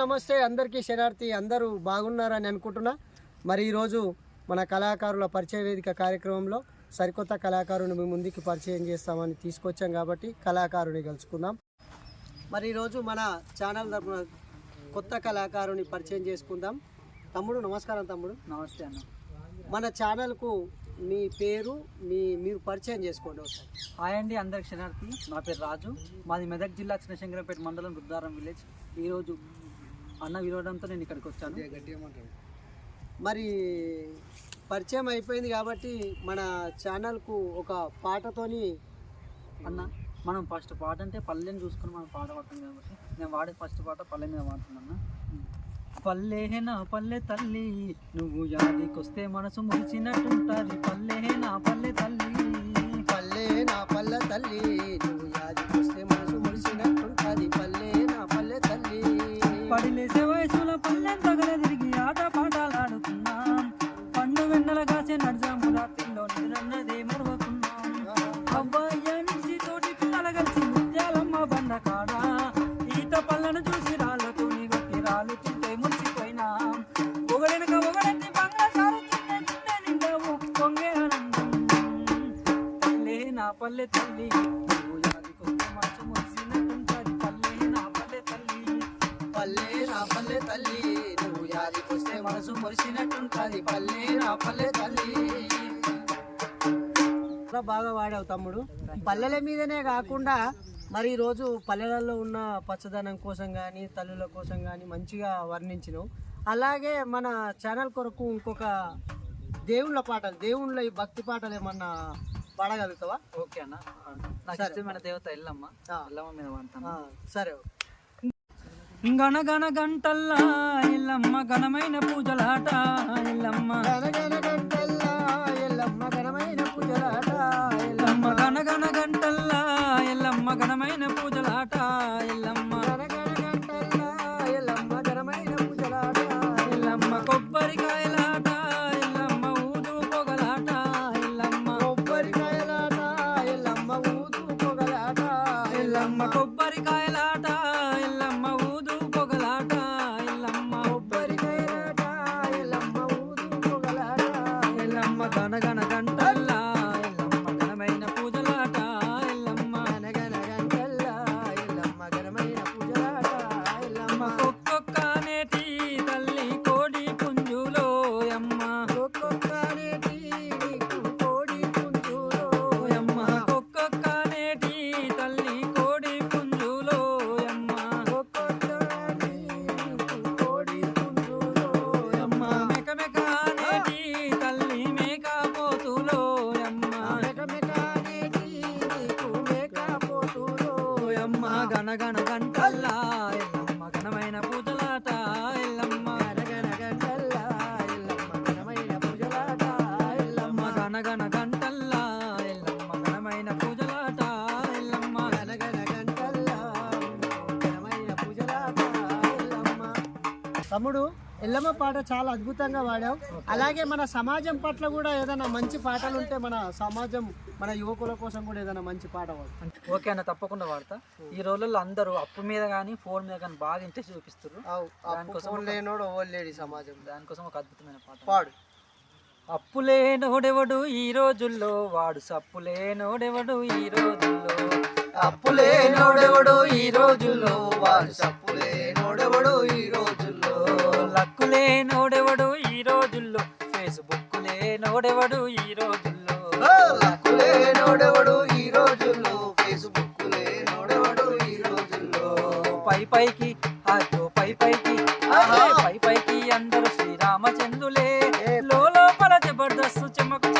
నమస్తే అందరికీ శనార్థి అందరూ బాగున్నారని అనుకుంటున్నా. మరి ఈరోజు మన కళాకారుల పరిచయ వేదిక కార్యక్రమంలో సరికొత్త కళాకారుని మీ ముందుకి పరిచయం చేస్తామని తీసుకొచ్చాం కాబట్టి కళాకారుని కలుసుకుందాం. మరి ఈరోజు మన ఛానల్ తరపున కొత్త కళాకారుని పరిచయం చేసుకుందాం. తమ్ముడు నమస్కారం తమ్ముడు. నమస్తే అన్న. మన ఛానల్కు మీ పేరు మీ మీరు పరిచయం చేసుకోండి ఒకసారి. హాయ్ అండి అందరికి క్షణార్థి నా పేరు రాజు. మాది మెదక్ జిల్లా చిన్నశంకరంపేట మండలం రుద్దారం విలేజ్. ఈరోజు అన్న వినోదంతో నేను ఇక్కడికి వచ్చాను. మరి పరిచయం అయిపోయింది కాబట్టి మన ఛానల్కు ఒక పాటతోని అన్న మనం ఫస్ట్ పాట అంటే పల్లెని చూసుకుని మనం పాట పాడతాం కాబట్టి నేను వాడే ఫస్ట్ పాట పల్లె మీద పాడుతున్నా పల్లె నా పల్లె తల్లి నువ్వు యాదికొస్తే మనసు మురిచినట్టుంటది పల్లె నా పల్లె తల్లి. పల్లె తల్లి. నువ్వు యాదికొస్తే మనసు మురిసినట్టుంటది పల్లె నా పల్లె తల్లి. పల్లె నా పల్లె తల్లి నువ్వు యాదికొస్తే మనసు మురిసినట్టుంటది పల్లె నా పల్లె తల్లి. చాలా బాగా వాడావు తమ్ముడు. పల్లెల మీదనే కాకుండా మరి ఈరోజు పల్లెలలో ఉన్న పచ్చదనం కోసం కానీ తల్లుల కోసం కానీ మంచిగా వర్ణించినావు. అలాగే మన ఛానల్ కొరకు ఇంకొక దేవుళ్ళ పాటలు దేవుళ్ళ ఈ భక్తి పాటలు ఏమన్నా పాడగలుగుతావా? ఓకే అన్న. నాకు. ఇష్టమైన దేవత ఎల్లమ్మ. ఎల్లమ్మ మీద వాడతాను. సరే. గణ గణ గంటల్లా ఎల్లమ్మ ఘనమైన పూజలాట ఎల్లమ్మ. గనగన ఎల్లమ్మ గణగణ గణ గంటల్లా ఎల్లమ్మ ఘనమైన పూజలాట ఎల్లమ్మ గనగన గంటల్లా ఎల్లమ్మ ఘనమైన పూజలాట ఎల్లమ్మ గణగణ గణ గంటల్లా ఎల్లమ్మ ఘనమైన పూజలాట ఎల్లమ్మ గనగన గంటల్లా ఘనమైన పూజలాట ఎల్లమ్మ. తమ్ముడు ఎల్లమ్మ పాట చాలా అద్భుతంగా వాడావు. అలాగే మన సమాజం పట్ల కూడా ఏదైనా మంచి పాటలు ఉంటే మన సమాజం మన యువకుల కోసం కూడా ఏదైనా మంచి పాట పాడు ఓకే అన్న తప్పకుండా వాడతా. ఈ రోజుల్లో అందరూ అప్పు మీద కానీ ఫోన్ మీద కానీ బాగా ఇంట్రెస్ట్ చూపిస్తారు అప్పు దానికోసం లేనోడు లేడి సమాజం దానికోసం ఒక అద్భుతమైన పాట పాడు. అప్పులేనోడెవడు ఈ రోజుల్లో వాడు సప్పులేనోడెవడు ఈ రోజుల్లో. అప్పులేనోడెవడు ఈ రోజుల్లో వాడు రోజుల్లో లే నోడెవడు ఈ రోజుల్లో? ఫేస్బుక్ లే నోడెవడు ఈ రోజుల్లో? నోడెవడు ఈ రోజుల్లో? ఫేస్బుక్ లే నోడెవడు ఈ రోజుల్లో? పై పైకి హాతో పై పైకి పై పైకి అందరూ శ్రీరామచంద్రులే. లోపల జబర్దస్తు చెమకు